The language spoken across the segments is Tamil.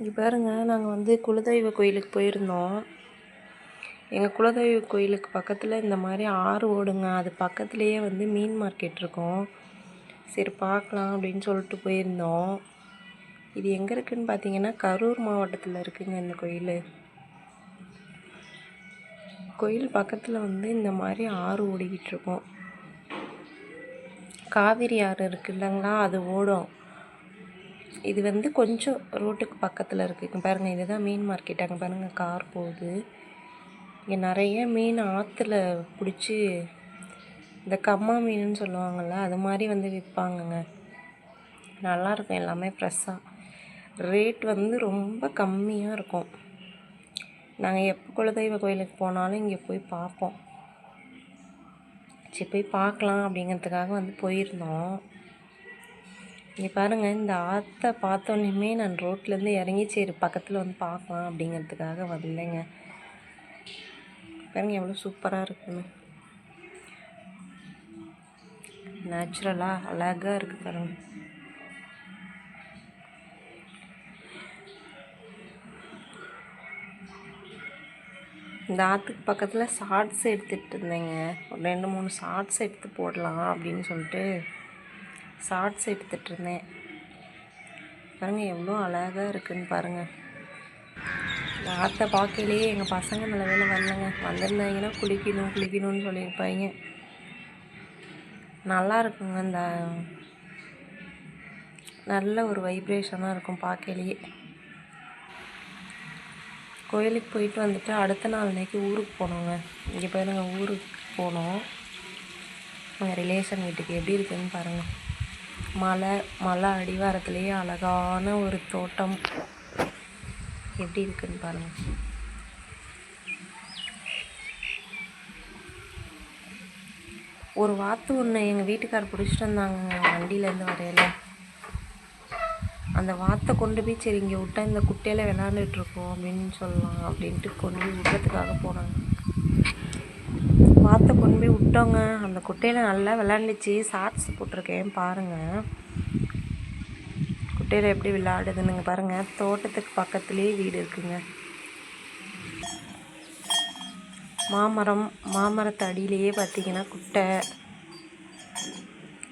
இங்கே பாருங்க நாங்கள் வந்து குலதெய்வ கோயிலுக்கு போயிருந்தோம். எங்கள் குலதெய்வ கோயிலுக்கு பக்கத்தில் இந்த மாதிரி ஆறு ஓடுங்க. அது பக்கத்துலேயே வந்து மீன் மார்க்கெட் இருக்கும். சரி பார்க்கலாம் அப்படின்னு சொல்லிட்டு போயிருந்தோம். இது எங்கே இருக்குதுன்னு பார்த்தீங்கன்னா கரூர் மாவட்டத்தில் இருக்குங்க இந்த கோயில். கோயில் பக்கத்தில் வந்து இந்த மாதிரி ஆறு ஓடிக்கிட்டு இருக்கோம். காவிரி ஆறு இருக்கு இல்லைங்களா? அது ஓடும். இது வந்து கொஞ்சம் ரோட்டுக்கு பக்கத்தில் இருக்குது பாருங்கள் இதுதான் மீன் மார்க்கெட் அங்கே பாருங்கள் கார் போகுது. இங்கே நிறைய மீன் ஆற்றுல பிடிச்சி இந்த கம்மா மீனுன்னு சொல்லுவாங்கள்ல அது மாதிரி வந்து விற்பாங்கங்க நல்லாயிருக்கும் எல்லாமே ஃப்ரெஷ்ஷாக ரேட் வந்து ரொம்ப கம்மியாக இருக்கும். நாங்கள் எப்போ குலதெய்வ கோயிலுக்கு போனாலும் இங்கே போய் பார்ப்போம். சரி போய் பார்க்கலாம் அப்படிங்கிறதுக்காக வந்து போயிருந்தோம். இங்கே பாருங்கள் இந்த ஆற்றை பார்த்தோன்னே நான் ரோட்லேருந்து இறங்கி சரி பக்கத்தில் வந்து பார்க்கலாம் அப்படிங்கிறதுக்காக வரலைங்க. பாருங்க எவ்வளோ சூப்பராக இருக்குன்னு. நேச்சுரலாக அழகாக இருக்குது பாருங்கள் இந்த ஆற்றுக்கு பக்கத்தில் ஷார்ட்ஸ் எடுத்துகிட்டு இருந்தேங்க. ஒரு ரெண்டு மூணு ஷார்ட்ஸ் எடுத்து போடலாம் அப்படின்னு சொல்லிட்டு ஷார்ட்ஸ் எடுத்துகிட்டு இருந்தேன் பாருங்கள் எவ்வளோ அழகாக இருக்குன்னு பாருங்கள் இந்த ஆற்றை பார்க்கலையே எங்கள் பசங்க நல்ல வேலை வரலங்க. வந்திருந்தாங்கன்னா குளிக்கணும் குளிக்கணும்னு சொல்லியிருப்பாங்க. நல்லா இருக்குங்க இந்த நல்ல ஒரு வைப்ரேஷனாக இருக்கும் பார்க்கலையே கோயிலுக்கு போயிட்டு வந்துட்டு அடுத்த நாள் அன்னைக்கு ஊருக்கு போனோங்க. இங்கே பாருங்க ஊருக்கு போனோம். எங்கள் ரிலேஷன் வீட்டுக்கு. எப்படி இருக்குதுன்னு பாருங்கள் மலை மலை அடிவாரத்துலேயே அழகான ஒரு தோட்டம். எப்படி இருக்குன்னு பாருங்கள் ஒரு வாத்து ஒன்று எங்கள் வீட்டுக்கார் பிடிச்சிட்டு வந்தாங்க. வண்டியிலேருந்து வரையில. அந்த வாத்தை கொண்டு போய் சரி இங்கே விட்டா இந்த குட்டையில் விளாண்டுட்ருக்கோம் அப்படின்னு சொல்லலாம் அப்படின்ட்டு கொண்டு போய் விடுறதுக்காக போனாங்க. வாத்தை கொண்டு போய் விட்டோங்க. அந்த குட்டையில் நல்லா விளாண்டுச்சு ஷார்ட்ஸ் போட்டிருக்கேன் பாருங்கள் குட்டையில் எப்படி விளையாடுதுன்னுங்க பாருங்கள் தோட்டத்துக்கு பக்கத்துலேயே வீடு இருக்குங்க. மாமரம் மாமரத்து அடியிலேயே பார்த்தீங்கன்னா குட்டை.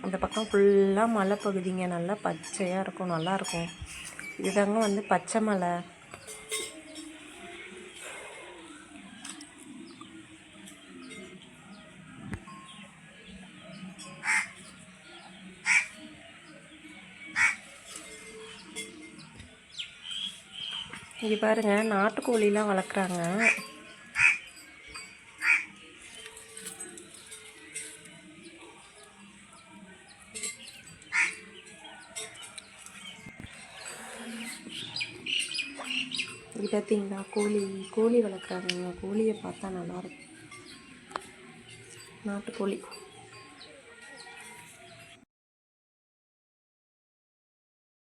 இந்த பக்கம் ஃபுல்லாக மலை பகுதிங்க. நல்லா பச்சையாக இருக்கும் நல்லாயிருக்கும் இதுதாங்க வந்து பச்சை மலை. இங்கே பாருங்கள் நாட்டுக்கோழிலாம் வளர்க்குறாங்க. இது பார்த்தீங்களா கோழி கோழி வளர்க்குறாங்க. கோழியை பார்த்தா நல்லாயிருக்கும் நாட்டுக்கோழி.